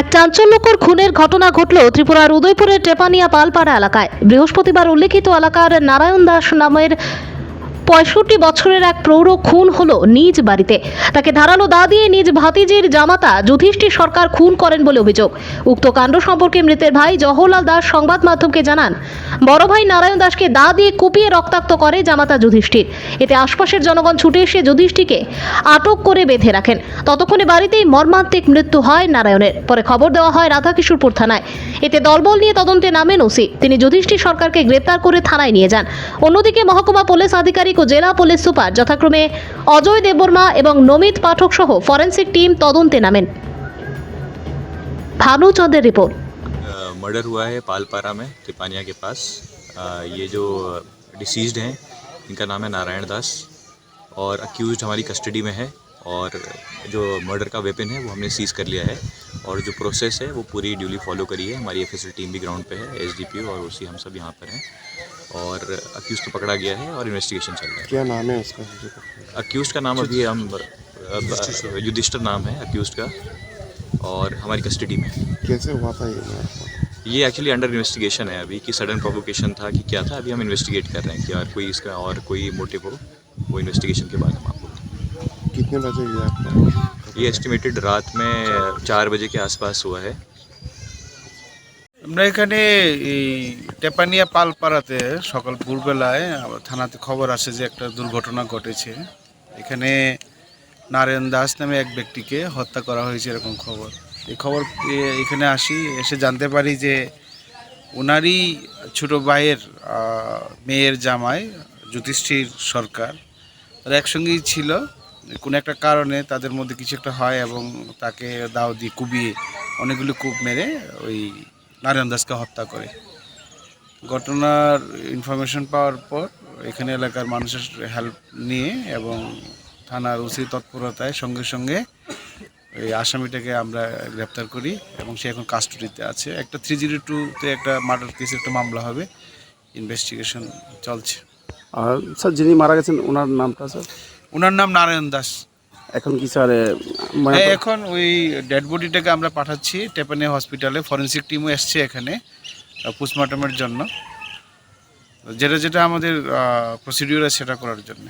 এক চাঞ্চল্যকর খুনের ঘটনা ঘটল ত্রিপুরার উদয়পুরের টেপানিয়া পালপাড়া এলাকায়। বৃহস্পতিবার উল্লেখিত এলাকার নারায়ণ দাস নামের পঁয়ষট্টি বছরের এক প্রৌঢ় খুন হলো নিজ বাড়িতে। তাকে ধারালো দা দিয়ে নিজ ভাতিজির জামাতা যুধিষ্ঠির সরকার খুন করেন বলে অভিযোগ। উক্ত কাণ্ড সম্পর্কে মৃতের ভাই জওহরলাল দাস সংবাদ মাধ্যমকে জানান। বড় ভাই নারায়ণ দাসকে দা দিয়ে কুপিয়ে রক্তাক্ত করে জামাতা যুধিষ্ঠির। এতে আশপাশের জনগণ ছুটে এসে যুধিষ্ঠিকে আটক করে বেঁধে রাখেন। ততক্ষণে বাড়িতেই মর্মান্তিক মৃত্যু হয় নারায়ণের। পরে খবর দেওয়া হয় রাধাকিশোরপুর থানায়। এতে দলবল নিয়ে তদন্তে নামেন ওসি। তিনি যুধিষ্ঠির সরকারকে গ্রেপ্তার করে থানায় নিয়ে যান। অন্যদিকে মহকুমা পুলিশ আধিকারিক ও জেলা পুলিশ সুপার যথাক্রমে অজয় দেববর্মা এবং নমিত পাঠক সহ ফরেন্সিক টিম তদন্তে নামেন ভানুচন্দ্রের রিপোর্ট मर्डर हुआ है पालपारा में तिपानिया के पास अ, ये जो डिसीज्ड हैं इनका नाम है नारायण दास और अक्यूज़ हमारी कस्टडी में है और जो मर्डर का वेपन है वो हमने सीज कर लिया है और जो प्रोसेस है वो पूरी ड्यूली फॉलो करी है। हमारी एफ़ टीम भी ग्राउंड पे है एस और उसी हम सब यहाँ पर हैं। और अक्यूज़ को पकड़ा गया है और इन्वेस्टिगेशन चल रहा है। क्या नाम है उसका? अक्यूज़ का नाम अभी हम युधिष्ठिर नाम है अक्यूज़ का। और हमारी कस्टडी में कैसे हुआ था ये ये एक्चुअली अंडर इन्वेस्टिगेशन है अभी कि सडन प्रोवोकेशन था कि क्या था। अभी हम इन्वेस्टिगेट कर रहे हैं कि और कोई इसका और कोई मोटिव हो वो इन्वेस्टिगेशन के बाद हम आपको कितने बजे ये आपका ये एस्टिमेटेड रात में चार बजे के आसपास हुआ है আমরা এখানে এই টেপানিয়া পালপাড়াতে সকাল ভোরবেলায় আমার থানাতে খবর আসে যে একটা দুর্ঘটনা ঘটেছে এখানে নারায়ণ দাস নামে এক ব্যক্তিকে হত্যা করা হয়েছে এরকম খবর এই খবর পেয়ে এখানে আসি এসে জানতে পারি যে ওনারই ছোট ভাইয়ের আহ, মেয়ের জামাই যুধিষ্ঠির সরকার তারা একসঙ্গেই ছিল কোনো একটা কারণে তাদের মধ্যে কিছু একটা হয় এবং তাকে দাও দিয়ে কুবিয়ে অনেকগুলো কূপ মেরে ওই নারায়ণ দাসকে হত্যা করে। ঘটনার ইনফরমেশন পাওয়ার পর এখানে এলাকার মানুষের হেল্প নিয়ে এবং থানার ওসি তৎপরতায় সঙ্গে সঙ্গে এই আসামিটাকে আমরা গ্রেপ্তার করি এবং সে এখন কাস্টডিতে আছে। একটা থ্রি জিরো টুতে একটা মার্ডার কেস একটা মামলা হবে। ইনভেস্টিগেশন চলছে। আর স্যার যিনি মারা গেছেন, ওনার নামটা স্যার? ওনার নাম নারায়ণ দাস। এখন কি স্যার মানে এখন ওই ডেড বডিটাকে আমরা পাঠাচ্ছি টেপানে হসপিটালে ফরেন্সিক টিমও এসছে এখানে পোস্টমর্টমের জন্য। যেটা যেটা আমাদের প্রসিডিউর আছে সেটা করার জন্য।